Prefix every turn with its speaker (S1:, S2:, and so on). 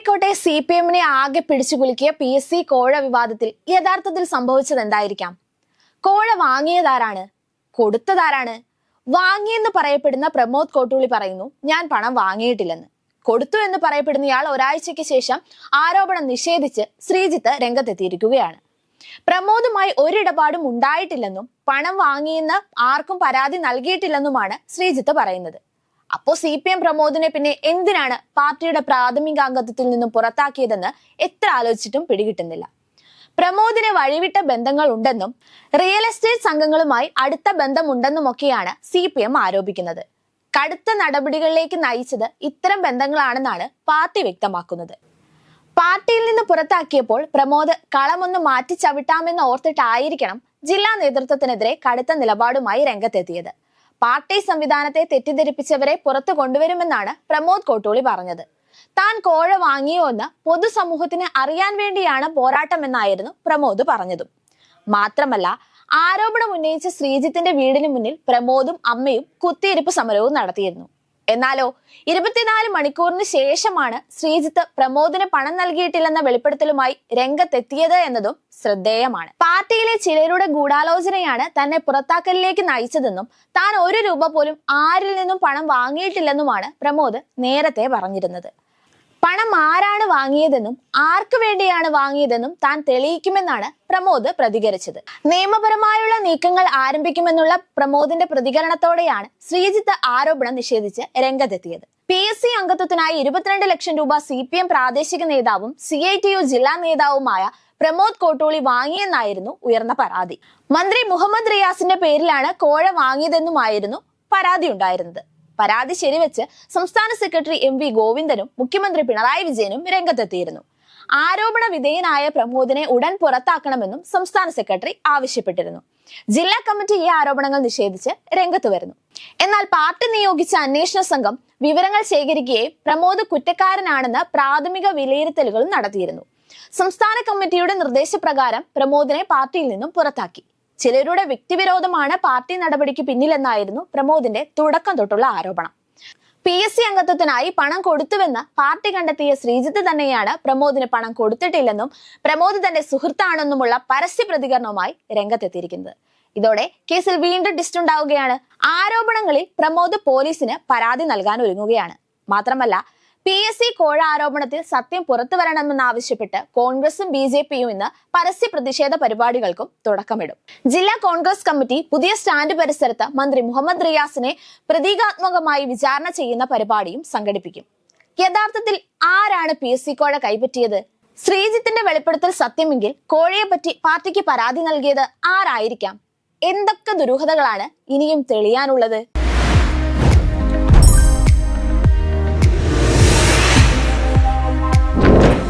S1: കോഴിക്കോട്ടെ C P എമ്മിനെ ആകെ പിടിച്ചു കുലുക്കിയ പി എസ് സി കോഴ വിവാദത്തിൽ യഥാർത്ഥത്തിൽ സംഭവിച്ചത് എന്തായിരിക്കാം? കോഴ വാങ്ങിയതാരാണ്? കൊടുത്തതാരാണ്? വാങ്ങിയെന്ന് പറയപ്പെടുന്ന പ്രമോദ് കോട്ടൂളി പറയുന്നു ഞാൻ പണം വാങ്ങിയിട്ടില്ലെന്ന്. കൊടുത്തു എന്ന് പറയപ്പെടുന്ന ഇയാൾ ഒരാഴ്ചയ്ക്ക് ശേഷം ആരോപണം നിഷേധിച്ച് ശ്രീജിത്ത് രംഗത്തെത്തിയിരിക്കുകയാണ്. പ്രമോദുമായി ഒരിടപാടും ഉണ്ടായിട്ടില്ലെന്നും പണം വാങ്ങിയെന്ന് ആർക്കും പരാതി നൽകിയിട്ടില്ലെന്നുമാണ് ശ്രീജിത്ത് പറയുന്നത്. അപ്പോ സി പി എം പ്രമോദിനെ പിന്നെ എന്തിനാണ് പാർട്ടിയുടെ പ്രാഥമിക അംഗത്വത്തിൽ നിന്നും പുറത്താക്കിയതെന്ന് എത്ര ആലോചിച്ചിട്ടും പിടികിട്ടുന്നില്ല. പ്രമോദിന് വഴിവിട്ട ബന്ധങ്ങൾ ഉണ്ടെന്നും റിയൽ എസ്റ്റേറ്റ് സംഘങ്ങളുമായി അടുത്ത ബന്ധമുണ്ടെന്നുമൊക്കെയാണ് സി പി എം ആരോപിക്കുന്നത്. കടുത്ത നടപടികളിലേക്ക് നയിച്ചത് ഇത്തരം ബന്ധങ്ങളാണെന്നാണ് പാർട്ടി വ്യക്തമാക്കുന്നത്. പാർട്ടിയിൽ നിന്ന് പുറത്താക്കിയപ്പോൾ പ്രമോദ് കളമൊന്ന് മാറ്റി ചവിട്ടാമെന്ന് ഓർത്തിട്ടായിരിക്കണം ജില്ലാ നേതൃത്വത്തിനെതിരെ കടുത്ത നിലപാടുമായി രംഗത്തെത്തിയത്. പാർട്ടി സംവിധാനത്തെ തെറ്റിദ്ധരിപ്പിച്ചവരെ പുറത്തു കൊണ്ടുവരുമെന്നാണ് പ്രമോദ് കോട്ടൂളി പറഞ്ഞത്. താൻ കോഴ വാങ്ങിയോ എന്ന് പൊതുസമൂഹത്തിന് അറിയാൻ വേണ്ടിയാണ് പോരാട്ടം എന്നായിരുന്നു പ്രമോദ് പറഞ്ഞതും. മാത്രമല്ല ആരോപണം ഉന്നയിച്ച ശ്രീജിത്തിന്റെ വീടിന് മുന്നിൽ പ്രമോദും അമ്മയും കുത്തിയിരിപ്പ് സമരവും നടത്തിയിരുന്നു. എന്നാലോ ഇരുപത്തിനാല് മണിക്കൂറിന് ശേഷമാണ് ശ്രീജിത്ത് പ്രമോദിന് പണം നൽകിയിട്ടില്ലെന്ന വെളിപ്പെടുത്തലുമായി രംഗത്തെത്തിയത് എന്നതും ശ്രദ്ധേയമാണ്. പാർട്ടിയിലെ ചിലരുടെ ഗൂഢാലോചനയാണ് തന്നെ പുറത്താക്കലിലേക്ക് നയിച്ചതെന്നും താൻ ഒരു രൂപ പോലും ആരിൽ നിന്നും പണം വാങ്ങിയിട്ടില്ലെന്നുമാണ് പ്രമോദ് നേരത്തെ പറഞ്ഞിരുന്നത്. പണം ആരാണ് വാങ്ങിയതെന്നും ആർക്ക് വേണ്ടിയാണ് വാങ്ങിയതെന്നും താൻ തെളിയിക്കുമെന്നാണ് പ്രമോദ് പ്രതികരിച്ചത്. നിയമപരമായുള്ള നീക്കങ്ങൾ ആരംഭിക്കുമെന്നുള്ള പ്രമോദിന്റെ പ്രതികരണത്തോടെയാണ് ശ്രീജിത്ത് ആരോപണം നിഷേധിച്ച് രംഗത്തെത്തിയത്. പി എസ് സി അംഗത്വത്തിനായി ഇരുപത്തിരണ്ട് ലക്ഷം രൂപ സി പി എം പ്രാദേശിക നേതാവും സി ഐ ടി യു ജില്ലാ നേതാവുമായ പ്രമോദ് കോട്ടോളി വാങ്ങിയെന്നായിരുന്നു ഉയർന്ന പരാതി. മന്ത്രി മുഹമ്മദ് റിയാസിന്റെ പേരിലാണ് കോഴ വാങ്ങിയതെന്നുമായിരുന്നു പരാതി ഉണ്ടായിരുന്നത് പരാതി ശരിവെച്ച് സംസ്ഥാന സെക്രട്ടറി എം വി ഗോവിന്ദനും മുഖ്യമന്ത്രി പിണറായി വിജയനും രംഗത്തെത്തിയിരുന്നു. ആരോപണ വിധേയനായ പ്രമോദിനെ ഉടൻ പുറത്താക്കണമെന്നും സംസ്ഥാന സെക്രട്ടറി ആവശ്യപ്പെട്ടിരുന്നു. ജില്ലാ കമ്മിറ്റി ഈ ആരോപണങ്ങൾ നിഷേധിച്ച് രംഗത്ത് വരുന്നു. എന്നാൽ പാർട്ടി നിയോഗിച്ച അന്വേഷണ സംഘം വിവരങ്ങൾ ശേഖരിക്കുകയും പ്രമോദ് കുറ്റക്കാരനാണെന്ന് പ്രാഥമിക വിലയിരുത്തലുകളും നടത്തിയിരുന്നു. സംസ്ഥാന കമ്മിറ്റിയുടെ നിർദ്ദേശപ്രകാരം പ്രമോദിനെ പാർട്ടിയിൽ നിന്നും പുറത്താക്കി. ചിലരുടെ വ്യക്തിവിരോധമാണ് പാർട്ടി നടപടിക്ക് പിന്നിലെന്നായിരുന്നു പ്രമോദിന്റെ തുടക്കം തൊട്ടുള്ള ആരോപണം. പി എസ് സി അംഗത്വത്തിനായി പണം കൊടുത്തുവെന്ന് പാർട്ടി കണ്ടെത്തിയ ശ്രീജിത്ത് തന്നെയാണ് പ്രമോദിന് പണം കൊടുത്തിട്ടില്ലെന്നും പ്രമോദ് തന്റെ സുഹൃത്താണെന്നുമുള്ള പരസ്യ പ്രതികരണവുമായി രംഗത്തെത്തിയിരിക്കുന്നത്. ഇതോടെ കേസിൽ വീണ്ടും ഡിസ്റ്റ് ഉണ്ടാവുകയാണ്. ആരോപണങ്ങളിൽ പ്രമോദ് പോലീസിന് പരാതി നൽകാൻ ഒരുങ്ങുകയാണ്. മാത്രമല്ല പി എസ് സി കോഴ ആരോപണത്തിൽ സത്യം പുറത്തു വരണമെന്നാവശ്യപ്പെട്ട് കോൺഗ്രസും ബി ജെ പിയും ഇന്ന് പരസ്യ പ്രതിഷേധ പരിപാടികൾക്കും തുടക്കമിടും. ജില്ലാ കോൺഗ്രസ് കമ്മിറ്റി പുതിയ സ്റ്റാൻഡ് പരിസരത്ത് മന്ത്രി മുഹമ്മദ് റിയാസിനെ പ്രതീകാത്മകമായി വിചാരണ ചെയ്യുന്ന പരിപാടിയും സംഘടിപ്പിക്കും. യഥാർത്ഥത്തിൽ ആരാണ് പി എസ് സി കോഴ കൈപ്പറ്റിയത്? ശ്രീജിത്തിന്റെ വെളിപ്പെടുത്തൽ സത്യമെങ്കിൽ കോഴയെ പറ്റി പാർട്ടിക്ക് പരാതി നൽകിയത് ആരായിരിക്കാം? എന്തൊക്കെ ദുരൂഹതകളാണ് ഇനിയും തെളിയാനുള്ളത്?